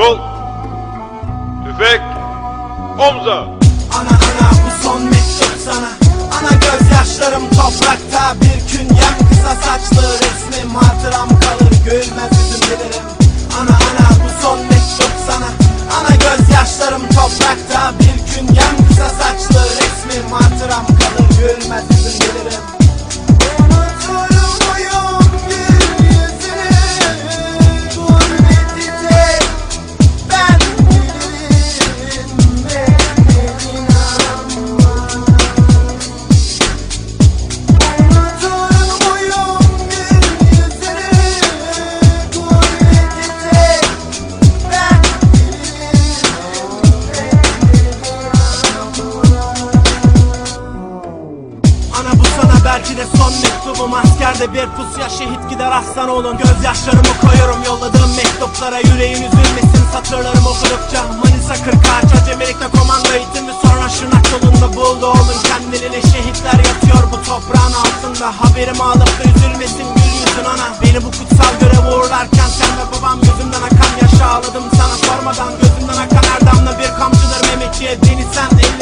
Sol. Tüfek. Omza. Ana ana bu son mektup sana. Ana gözyaşlarım toprakta. Bir künyem kısa saçlı resmim hatıram kalır. Gülmez yüzüm bilirim Ana ana bu son mektup sana. Ana gözyaşlarım toprakta. Bir künyem kısa saçlı resmim hatıram kalır. Gülmez yüzüm de son mektubum Askerde bir pusya şehit gider aslan olun Gözyaşlarımı koyuyorum yolladığım mektuplara Yüreğin üzülmesin. Satırlarım okudukça Manisa 43 acemilikte komando eğitimi Sonra Şırnak yolunda buldu oğlum. Kendini şehitler yatıyor bu toprağın altında. Haberimi alıp da üzülmesin gül yüzün ana. Beni bu kutsal görev uğurlarken Sen ve babam gözümden akan yaşı ağladım sana. Sormadan Gözümden akan her damla bir kamçıdır Mehmetçiye beni sen ellerinle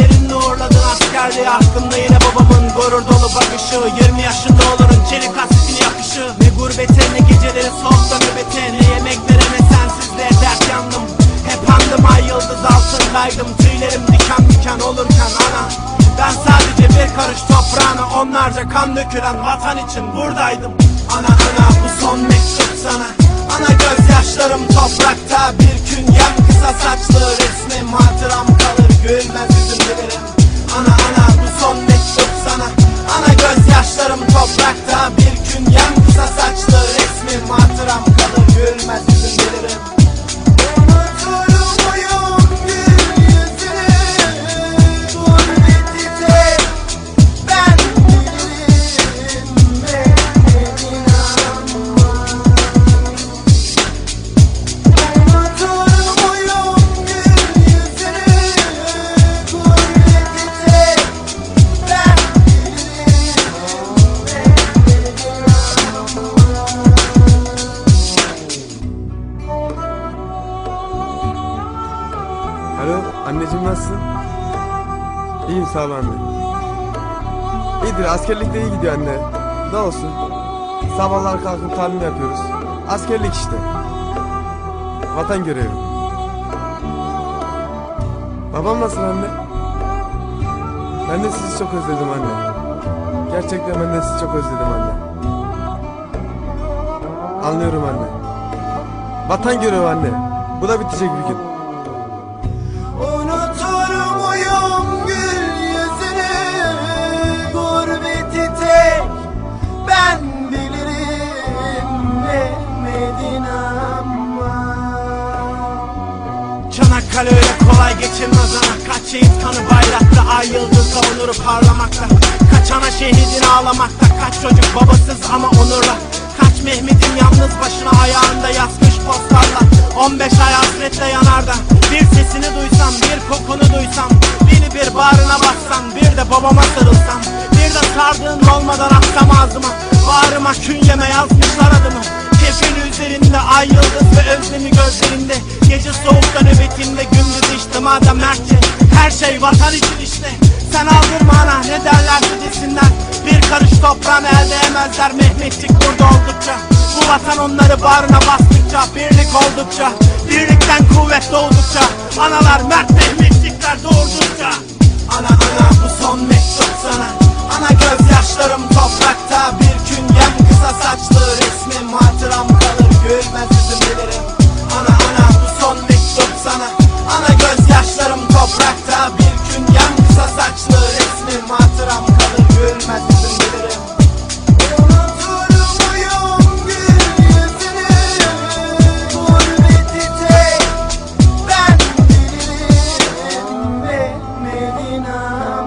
askerliğe Aklımda yine babamın gurur dolu bakışı. 20 yaşında olurun çelik hasretini yakışı. Ne gurbete ne geceleri soğukta nöbete. Ne yemeklere ne sensizliğe dert yandım. Hep andım ay yıldız altındaydım. Tüylerim diken diken olurken ana. Ben sadece bir karış toprağına Onlarca kan dökülen vatan için buradaydım. Ana ana bu son mektup sana. Ana gözyaşlarım toprakta. Bir künyem kısa saçlı anneciğim nasılsın? İyiyim sağ ol anne. İyidir askerlikte iyi gidiyor anne. Ne olsun? Sabahlar kalkıp talim yapıyoruz. Askerlik işte. Vatan görevi. Babam nasıl anne? Ben de sizi çok özledim anne. Gerçekten ben de sizi çok özledim anne. Anlıyorum anne. Vatan görevi anne. Bu da bitecek bir gün. Öyle kolay geçilmez ana Kaç şehit kanı bayrakta. Ay yıldızla onuru parlamakta. Kaç ana şehidin ağlamakta. Kaç çocuk babasız ama onurla. Kaç Mehmet'in yalnız başına ayağında yasmış postlarla 15 ay hasretle yanarda. Bir sesini duysam bir kokunu duysam. Beni bir bağrına bassan Bir de babama sarılsam. Bir de sardığın olmadan aksam ağzıma. Bağrıma künyeme yazmışlar adımı Kefeni üzerinde ay yıldız ve özlemi gözlerinde. Gece soğukta nöbetimde gündüz içtim madem mertçe. Her şey vatan için işte. Sen aldırma ana ne derlerse desinler Bir karış toprağını elde emezler Mehmetçik burada oldukça. Bu vatan onları bağrına bastıkça Birlik oldukça. Birlikten kuvvet doğdukça. Analar mert Mehmetçikler doğurdukça. Ana ana bu son mektup sana Ana gözyaşlarım toprakta. Bir gün yan kısa saçlı resmim Hatıram kalır. Gülmez yüzüm bilirim. Ana ana bu son mektup sana. Ana gözyaşlarım toprakta. Bir gün yan kısa saçlı resmim Hatıram kalır. Gülmez yüzüm bilirim. Medina